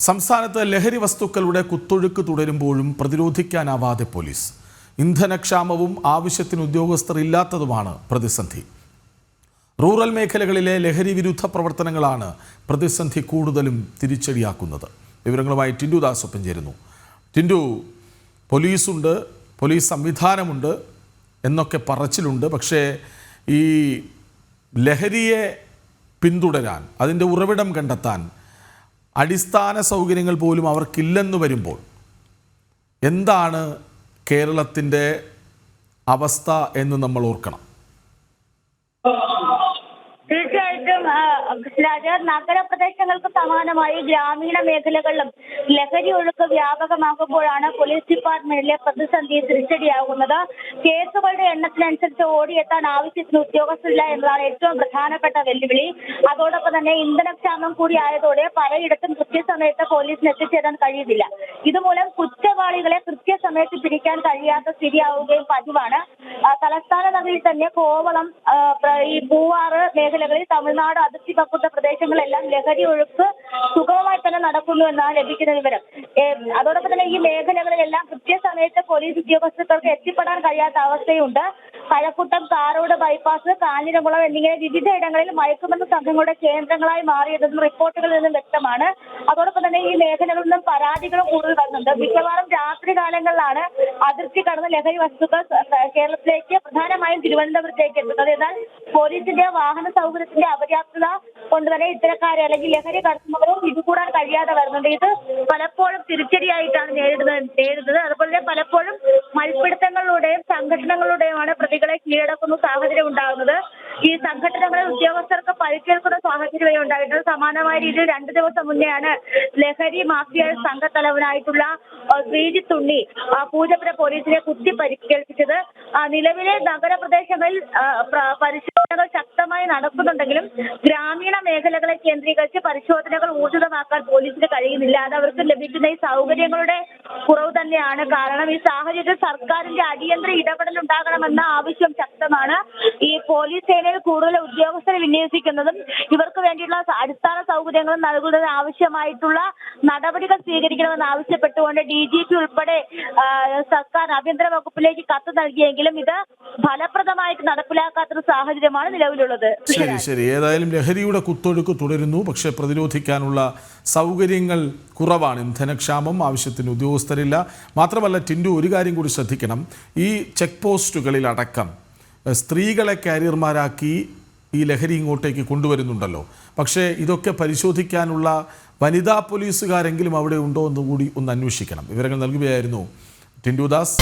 സംസ്ഥാനത്ത് ലഹരി വസ്തുക്കളുടെ കുത്തൊഴുക്ക് തുടരുമ്പോഴും പ്രതിരോധിക്കാനാവാതെ പോലീസ്. ഇന്ധനക്ഷാമവും ആവശ്യത്തിന് ഉദ്യോഗസ്ഥർ ഇല്ലാത്തതുമാണ് പ്രതിസന്ധി. റൂറൽ മേഖലകളിലെ ലഹരി വിരുദ്ധ പ്രവർത്തനങ്ങളാണ് പ്രതിസന്ധി കൂടുതലും തിരിച്ചടിയാക്കുന്നത്. വിവരങ്ങളുമായി ടിൻഡു ദാസ് ഒപ്പം ചേരുന്നു. ടിൻഡു പോലീസുണ്ട് പോലീസ് സംവിധാനമുണ്ട് എന്നൊക്കെ പറച്ചിലുണ്ട്. പക്ഷേ ഈ ലഹരിയെ പിന്തുടരാൻ അതിന്റെ ഉറവിടം കണ്ടെത്താൻ അടിസ്ഥാന സൗകര്യങ്ങൾ പോലും അവർക്കില്ലെന്ന് വരുമ്പോൾ എന്താണ് കേരളത്തിന്റെ അവസ്ഥ എന്ന് നമ്മൾ ഓർക്കണം. തീർച്ചയായിട്ടും രാജ നഗര നഗരപ്രദേശങ്ങൾക്ക് സമാനമായി ഗ്രാമീണ മേഖലകളിലും ലഹരി ഒഴുക്ക് വ്യാപകമാകുമ്പോഴാണ് പോലീസ് ഡിപ്പാർട്ട്മെന്റിലെ പ്രതിസന്ധി തിരിച്ചടിയാകുന്നത്. കേസുകളുടെ എണ്ണത്തിനനുസരിച്ച് ഓടിയെത്താൻ ആവശ്യത്തിന് ഉദ്യോഗസ്ഥരില്ല എന്നതാണ് ഏറ്റവും പ്രധാനപ്പെട്ട വെല്ലുവിളി. അതോടൊപ്പം തന്നെ ഇന്ധനക്ഷാമം കൂടി ആയതോടെ പലയിടത്തും കൃത്യസമയത്ത് പോലീസിന് എത്തിച്ചേരാൻ കഴിയുന്നില്ല. ഇതുമൂലം കുറ്റവാളികളെ കൃത്യസമയത്ത് പിടിക്കാൻ കഴിയാത്ത സ്ഥിതിയാവുകയും പതിവാണ്. തലസ്ഥാന നഗരിൽ തന്നെ കോവളം ഈ പൂവാറ് മേഖലകളിൽ തമിഴ്നാട് അതിർത്തി പക്കുന്ന പ്രദേശങ്ങളെല്ലാം ലഹരി ഒഴുക്ക് സുഗമമായി തന്നെ നടക്കുന്നു എന്നാണ് ലഭിക്കുന്ന വിവരം. അതോടൊപ്പം തന്നെ ഈ മേഖലകളിലെല്ലാം കൃത്യസമയത്ത് പോലീസ് ഉദ്യോഗസ്ഥർക്ക് എത്തിപ്പെടാൻ കഴിയാത്ത അവസ്ഥയുണ്ട്. കഴക്കൂട്ടം കാറോട് ബൈപ്പാസ് കാഞ്ഞിരംകുളം എന്നിങ്ങനെ വിവിധ ഇടങ്ങളിൽ മയക്കുമരുന്ന് സംഘങ്ങളുടെ കേന്ദ്രങ്ങളായി മാറിയതെന്നും റിപ്പോർട്ടുകളിൽ നിന്നും വ്യക്തമാണ്. അതോടൊപ്പം തന്നെ ഈ മേഖലകളിൽ നിന്നും പരാതികളും കൂടുതൽ വരുന്നുണ്ട്. മിക്കവാറും രാത്രി കാലങ്ങളിലാണ് അതിർത്തി കടന്ന് ലഹരി വസ്തുക്കൾ കേരളത്തിലേക്ക് പ്രധാനമായും തിരുവനന്തപുരത്തേക്ക് എത്തുന്നത്. എന്നാൽ പോലീസിന്റെ വാഹന സൗകര്യത്തിന്റെ അപര്യാപ്തത കൊണ്ട് തന്നെ ഇത്തരക്കാരെ അല്ലെങ്കിൽ ലഹരി കടത്തുന്നവരും പിടികൂടാൻ കഴിയാതെ വരുന്നുണ്ട്. ഇത് പലപ്പോഴും തിരിച്ചടിയായിട്ടാണ് നേരിടുന്നത് നേരിടുന്നത്. അതുപോലെ തന്നെ പലപ്പോഴും മൽപ്പിടുത്തങ്ങളിലൂടെയും സംഘടനകളുടെയുമാണ് പ്രതികളെ കീഴടക്കുന്ന സാഹചര്യം ഉണ്ടാകുന്നത് ഈ സംഘടനകളെ ഉദ്യോഗസ്ഥർക്ക് പരിക്കേൽക്കുന്ന സാഹചര്യം ഉണ്ടായിട്ടുണ്ട്. സമാനമായ രീതിയിൽ രണ്ടു ദിവസം മുന്നെയാണ് ലഹരി മാഫിയ സംഘത്തലവനായിട്ടുള്ള ശ്രീജി തുണ്ണി പൂജപ്പുര പോലീസിനെ കുത്തി പരിക്കേൽപ്പിച്ചത്. നിലവിലെ നഗരപ്രദേശങ്ങളിൽ പരിശോധനകൾ ശക്തമായി നടക്കുന്നുണ്ടെങ്കിലും ഗ്രാമീണ മേഖലകളെ കേന്ദ്രീകരിച്ച് പരിശോധനകൾ ഊർജിതമാക്കാൻ പോലീസിന് കഴിയുന്നില്ല. അത് അവർക്ക് ലഭിക്കുന്ന ഈ സൗകര്യങ്ങളുടെ കുറവ് തന്നെയാണ്. കാരണം ഈ സാഹചര്യത്തിൽ സർക്കാരിന്റെ അടിയന്തര ഇടപെടൽ ഉണ്ടാകണമെന്ന ആവശ്യം ശക്തമാണ്. ഈ പോലീസ് സേനയിൽ കൂടുതൽ ഉദ്യോഗസ്ഥരെ വിന്യസിക്കുന്നതും ഇവർക്ക് വേണ്ടിയിട്ടുള്ള അടിസ്ഥാന സൗകര്യങ്ങൾ നൽകുന്നതിന് ആവശ്യമായിട്ടുള്ള നടപടികൾ സ്വീകരിക്കണമെന്ന് ആവശ്യപ്പെട്ടുകൊണ്ട് ഡി ജി പി ഉൾപ്പെടെ സർക്കാർ ആഭ്യന്തര വകുപ്പിലേക്ക് കത്ത് നൽകിയെങ്കിലും ഇത് ഫലപ്രദമായിട്ട് നടപ്പിലാക്കാത്തൊരു സാഹചര്യമാണ് നിലവിലുള്ളത്. ശരി ശരി. ഏതായാലും ലഹരിയുടെ കുത്തൊഴുക്ക് തുടരുന്നു. പക്ഷേ പ്രതിരോധിക്കാനുള്ള സൗകര്യങ്ങൾ കുറവാണ്. ഇന്ധനക്ഷാമം ആവശ്യത്തിന് ഉദ്യോഗസ്ഥരില്ല. മാത്രമല്ല ടിൻഡു ഒരു കാര്യം കൂടി ശ്രദ്ധിക്കണം. ഈ ചെക്ക് പോസ്റ്റുകളിലടക്കം എഹ്, സ്ത്രീകളെ കാരിയർമാരാക്കി ഈ ലഹരി ഇങ്ങോട്ടേക്ക് കൊണ്ടുവരുന്നുണ്ടല്ലോ. പക്ഷേ ഇതൊക്കെ പരിശോധിക്കാനുള്ള വനിതാ പോലീസുകാരെങ്കിലും അവിടെ ഉണ്ടോ എന്നുകൂടി ഒന്ന് അന്വേഷിക്കണം. വിവരങ്ങൾ നൽകുകയായിരുന്നു ടിൻഡു ദാസ്